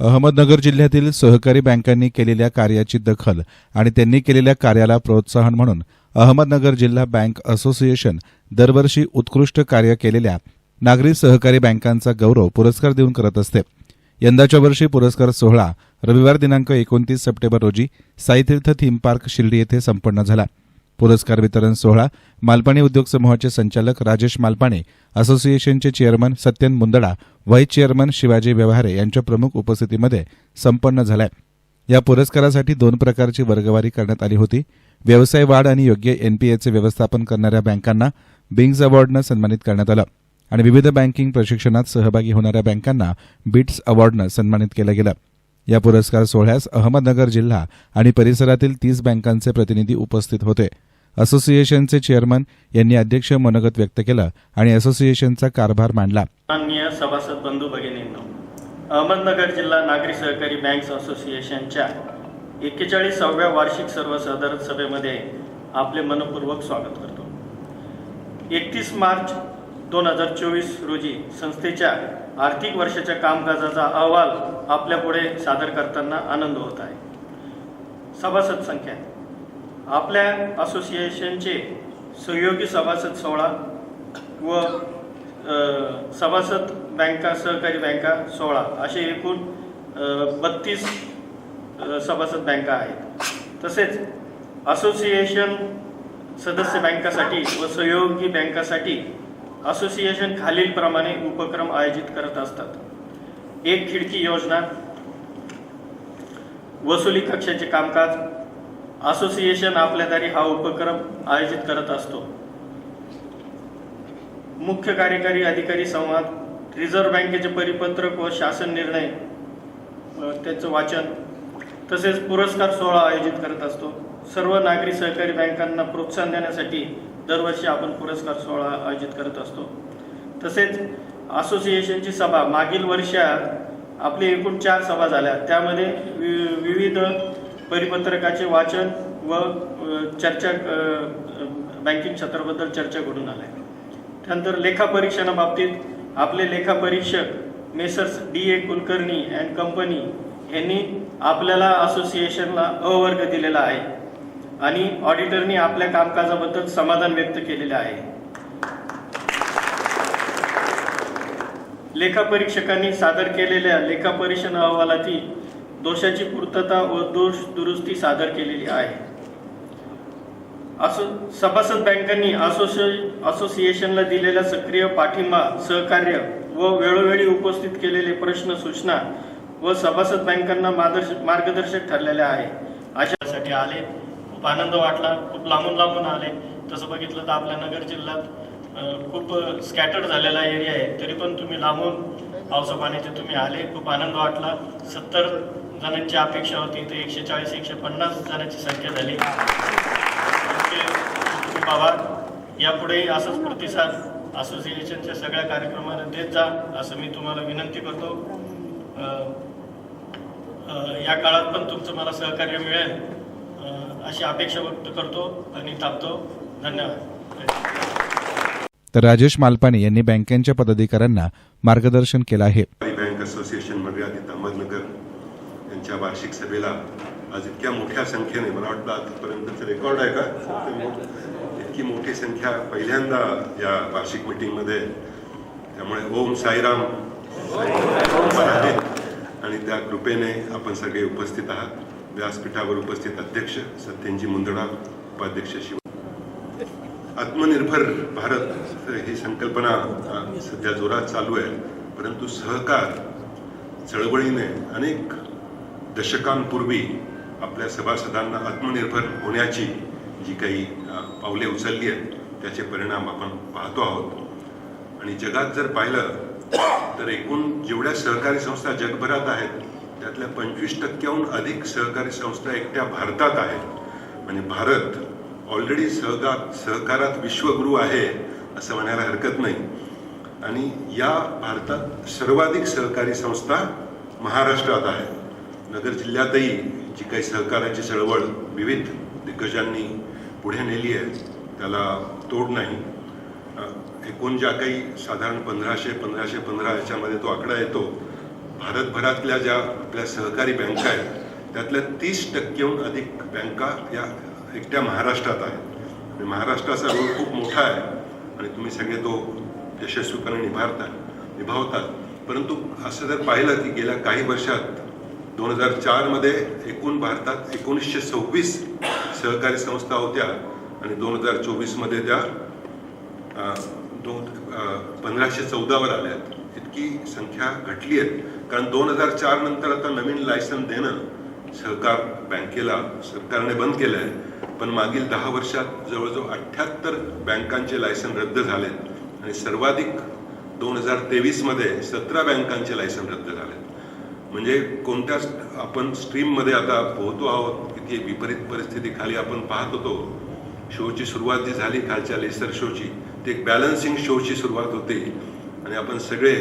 अहमदनगर जिल्ह्यातील सहकारी बँकांनी केलेल्या कार्याची दखल आणि त्यांनी केलेल्या कार्याला प्रोत्साहन म्हणून अहमदनगर जिल्हा बँक असोसिएशन दरवर्षी उत्कृष्ट कार्य केलेल्या नागरी सहकारी बँकांचा गौरव पुरस्कार देऊन करत असते. यंदाच्या वर्षी पुरस्कार सोहळा रविवार दिनांक एकोणतीस सप्टेंबर रोजी साईतीर्थ थीम पार्क शिर्डी येथे संपन्न झाला. पुरस्कार वितरण सोहळा मालपाणी उद्योग समूहाचे संचालक राजेश मालपाणे असोसिएशनचे chairman Satyan Mundada vice chairman Shivaji Vyavahare यांच्या प्रमुख उपस्थितीमध्ये संपन्न झालाय. या पुरस्कारासाठी दोन प्रकारची वर्गवारी करण्यात आली होती. व्यवसाय वाढ आणि योग्य एनपीएचे व्यवस्थापन करणाऱ्या बँकांना बिंग्स अवॉर्डनं सन्मानित करण्यात आलं आणि विविध बँकिंग प्रशिक्षणात सहभागी होणाऱ्या बँकांना बिट्स अवॉर्डनं सन्मानित केलं गेलं. या पुरस्कार सोहळ्यास अहमदनगर जिल्हा आणि परिसरातील तीस बँकांचे प्रतिनिधी उपस्थित होते. असोसिएशनचे चेअरमन यांनी अध्यक्ष मनोगत व्यक्त केलं आणि असोसिएशनचा कारभार मांडला. माननीय सभासद बंधू भगिनींनो अहमदनगर जिल्हा नागरी सहकारी बँक्स असोसिएशनच्या एक्केचाळीसाव्या वार्षिक सर्वसाधारण सभेमध्ये आपले मनपूर्वक स्वागत करतो. एकतीस मार्च दोन हजार चोवीस रोजी संस्थेच्या आर्थिक वर्षाच्या कामकाजाचा अहवाल आपल्यापुढे सादर करताना आनंद होत आहे. सभासद संख्या. आपल्या असोसिएशनचे सहयोगी सभासद सोळा व सभासद बँका सहकारी बँका सोळा असे एकूण बत्तीस सभासद बँका आहेत. तसेच असोसिएशन सदस्य बँकासाठी व सहयोगी बँकासाठी असोसिएशन खालीलप्रमाणे उपक्रम आयोजित करत असतात. एक खिडकी योजना वसुली कक्षाचे कामकाज असोसिएशन आपल्यादारी हा उपक्रम आयोजित करत असतो. मुख्य कार्यकारी अधिकारी संवाद रिझर्व्ह बँकेचे परिपत्रक व शासन निर्णय त्याचं वाचन तसेच पुरस्कार सोहळा आयोजित करत असतो. सर्व नागरी सहकारी बँकांना प्रोत्साहन देण्यासाठी दरवर्षी आपण पुरस्कार सोहळा आयोजित करत असतो. तसेच असोसिएशनची सभा मागील वर्षात आपली एकूण चार सभा झाल्या. त्यामध्ये वि- विविध परिपत्रकाचे वाचन व चर्चा बँकिंग क्षेत्राबद्दल चर्चा घडून आल्या. त्यानंतर लेखापरीक्षणाबाबतीत आपले लेखापरीक्षक messrs D A Kulkarni and company यांनी आपल्याला असोसिएशनला अवर्ग दिलेला आहे. आणि ऑडिटरनी आपल्या कामकाजाबद्दल समाधान व्यक्त केलेले आहे. लेखापरीक्षकांनी सादर केलेल्या लेखापरीक्षण अहवालातील दोषाची पूर्तता व दोष दुरुस्ती सादर केलेली आहे. असो सभासद बँकांनी असोसिए असोसिएशनला दिलेला सक्रिय पाठिंबा सहकार्य व वेळोवेळी उपस्थित केलेले प्रश्न सूचना व सभासद बँकांना मार्गदर्शक ठरलेले आहे. अशासाठी आले. खूप आनंद वाटला खूप लांबून लांबून आले. तसं बघितलं तर आपल्या नगर जिल्ह्यात खूप स्कॅटर्ड झालेला एरिया आहे. तरी पण तुम्ही लांबून पावसा पाण्याचे तुम्ही आले. खूप आनंद वाटला. सत्तर जणांची अपेक्षा होती. तर एकशे चाळीस एकशे पन्नास जणांची संख्या झाली. तुमचे खूप आभार यापुढेही असाच प्रतिसाद असोसिएशनच्या सगळ्या कार्यक्रमांना देत जा असं मी तुम्हाला विनंती करतो. या काळात पण तुमचं मला सहकार्य मिळेल. अशी अपेक्षा व्यक्त करतो आणि थांबतो. धन्यवाद. तर राजेश मालपाणे यांनी बँकेच्या पदाधिकाऱ्यांना मार्गदर्शन केलं आहे. बँक असोसिएशन मर्यादित अहमदनगर यांच्या वार्षिक सभेला आज इतक्या मोठ्या संख्येने मला वाटतं आतापर्यंतचं रेकॉर्ड आहे का? इतकी मोठी संख्या पहिल्यांदा या वार्षिक मीटिंगमध्ये. त्यामुळे ओम साईराम आहे. आणि त्या कृपेने आपण सगळे उपस्थित आहात. व्यासपीठावर उपस्थित अध्यक्ष सत्यनजी मुंदडा उपाध्यक्ष शिव आत्मनिर्भर भारत ही संकल्पना सध्या जोरात चालू आहे. परंतु सहकार चळवळीने अनेक दशकांपूर्वी आपल्या सभासदांना आत्मनिर्भर होण्याची जी काही पावले उचलली आहेत त्याचे परिणाम आपण पाहतो आहोत. आणि जगात जर पाहिलं तर एकूण जेवढ्या सहकारी संस्था जगभरात आहेत त्यातल्या पंचवीस टक्क्याहून अधिक सहकारी संस्था एकट्या भारतात आहेत. म्हणजे भारत ऑलरेडी सहगा सहकारात विश्वगुरू आहे असं म्हणायला हरकत नाही. आणि या भारतात सर्वाधिक सहकारी संस्था महाराष्ट्रात आहे नगर जिल्ह्यातही जी काही सहकाराची चळवळ विविध दिग्गजांनी पुढे नेली आहे त्याला तोड नाही. एकूण ज्या काही साधारण पंधराशे पंधराशे पंधरा याच्यामध्ये तो आकडा येतो भारतभरातल्या ज्या आपल्या सहकारी बँका आहेत त्यातल्या तीस टक्क्याहून अधिक बँका या एकट्या महाराष्ट्रात आहेत. आणि महाराष्ट्राचा रोल खूप मोठा आहे. आणि तुम्ही सगळे तो यशस्वीपणे निभावता निभावतात. परंतु असं जर पाहिलं की गेल्या काही वर्षात दोन हजार चारमध्ये एकूण भारतात एकोणीसशे सव्वीस सहकारी संस्था होत्या आणि दोन हजार चोवीसमध्ये त्या दोन पंधराशे चौदावर आल्या आहेत. इतकी संख्या घटली आहे. कारण दोन हजार चार नंतर आता नवीन लायसन देणं सहकार बँकेला सरकारने बंद केलं आहे पण मागील दहा वर्षात जवळजवळ अठ्ठ्याहत्तर बँकांचे लायसन रद्द झालेत. आणि सर्वाधिक दोन हजार तेवीसमध्ये सतरा बँकांचे लायसन रद्द झालेत. म्हणजे कोणत्या आपण स्ट्रीममध्ये आता पोहतो आहोत किती विपरीत परिस्थिती खाली आपण पाहत होतो. शोची सुरुवात जी झाली खालच्या लेसर शोची ती एक बॅलन्सिंग शोची सुरुवात होती. आणि आपण सगळे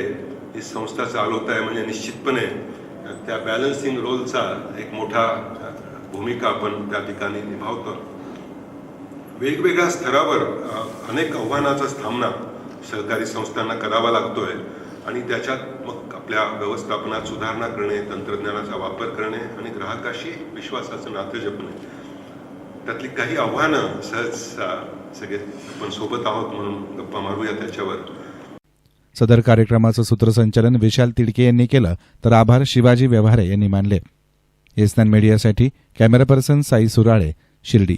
ही संस्था चालवत आहे म्हणजे निश्चितपणे त्या बॅलन्सिंग रोलचा एक मोठा भूमिका आपण त्या ठिकाणी निभावतो. वेगवेगळ्या स्तरावर अनेक आव्हानाचा सामना सहकारी संस्थांना करावा लागतोय आणि त्याच्यात मग आपल्या व्यवस्थापनात सुधारणा करणे तंत्रज्ञानाचा वापर करणे आणि ग्राहकाशी विश्वासाचं नातं जपणे. त्यातली काही आव्हानं सहज सगळे आपण सोबत आहोत म्हणून गप्पा मारूया त्याच्यावर. सदर कार्यक्रमाचं सूत्रसंचालन विशाल तिडके यांनी केलं तर आभार शिवाजी व्यवहारे यांनी मानले. येसनान मीडियासाठी कॅमेरा पर्सन साई सुराळे शिर्डी.